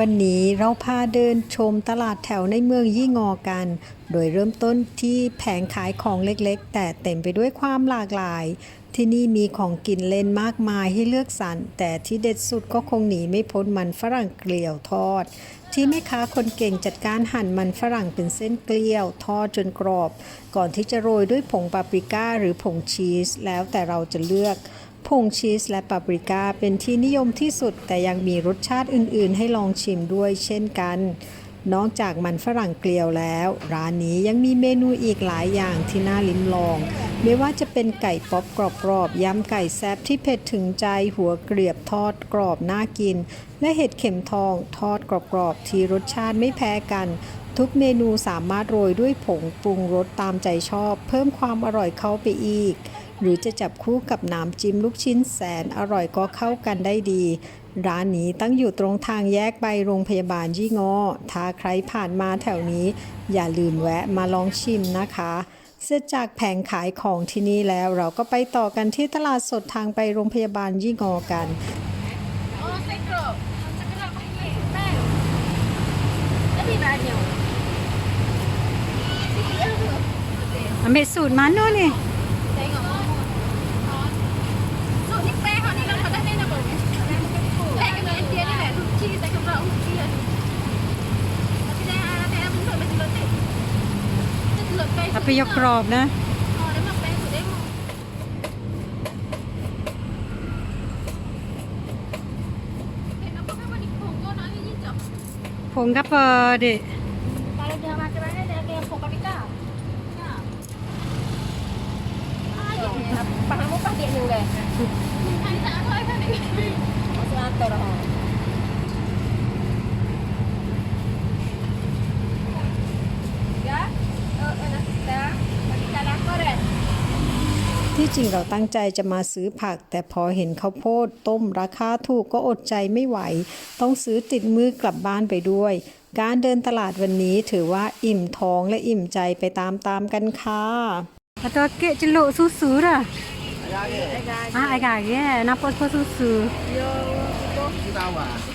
วันนี้เราพาเดินชมตลาดแถวในเมืองยี่งอกัน โดยเริ่มต้นที่แผงขายของเล็กๆ แต่เต็มไปด้วยความหลากหลาย ที่นี่มีของกินเล่นมากมายให้เลือกสรร แต่ที่เด็ดสุดก็คงหนีไม่พ้นมันฝรั่งเกลียวทอด ที่แม่ค้าคนเก่งจัดการหั่นมันฝรั่งเป็นเส้นเกลียว ทอดจนกรอบ ก่อนที่จะโรยด้วยผงปาปริก้าหรือผงชีส แล้วแต่เราจะเลือก ผงชีสและปาปริก้าเป็นที่นิยมที่สุด แต่ยังมีรสชาติอื่นๆ ให้ลองชิมด้วยเช่นกัน นอกจากมันฝรั่งเกลียวแล้ว ร้านนี้ยังมีเมนูอีกหลายอย่างที่น่าลิ้มลอง ไม่ว่าจะเป็นไก่ป๊อปกรอบๆยำไก่แซบที่เผ็ดถึงใจหัวเกลียบทอดกรอบน่ากิน และเห็ดเข็มทองทอดกรอบๆที่รสชาติไม่แพ้กันทุกเมนูสามารถโรยด้วยผงปรุงรสตามใจชอบ เพิ่มความอร่อยเข้าไปอีก หรือจะจับคู่กับน้ำจิ้มลูกชิ้นแสนอร่อยก็เข้ากันได้ดี ร้านนี้ตั้งอยู่ตรงทางแยกไปโรงพยาบาลยี่งอถ้าใครผ่านมาแถวนี้ อย่าลืมแวะมาลองชิมนะคะเสร็จจากแผงขายของที่นี่แล้วเราก็ไปต่อกันที่ตลาดสดทางไปโรงพยาบาลยี่งอกันอเมสูตรมันนู่นนี่ เปรี้ยวกรอบนะผมกะเปอร์ดิ Pakai muka dia ni kan? ที่จริงเราตั้งใจจะมาซื้อผัก แต่พอเห็นข้าวโพดต้มราคาถูกก็อดใจไม่ไหว ต้องซื้อติดมือกลับบ้านไปด้วย การเดินตลาดวันนี้ถือว่าอิ่มท้องและอิ่มใจไปตามๆกันค่ะอะตัวเกะจะโลซูซูระอะไอ้กาแย่นะปอดพอซูซู Yo, itu. Kita awak.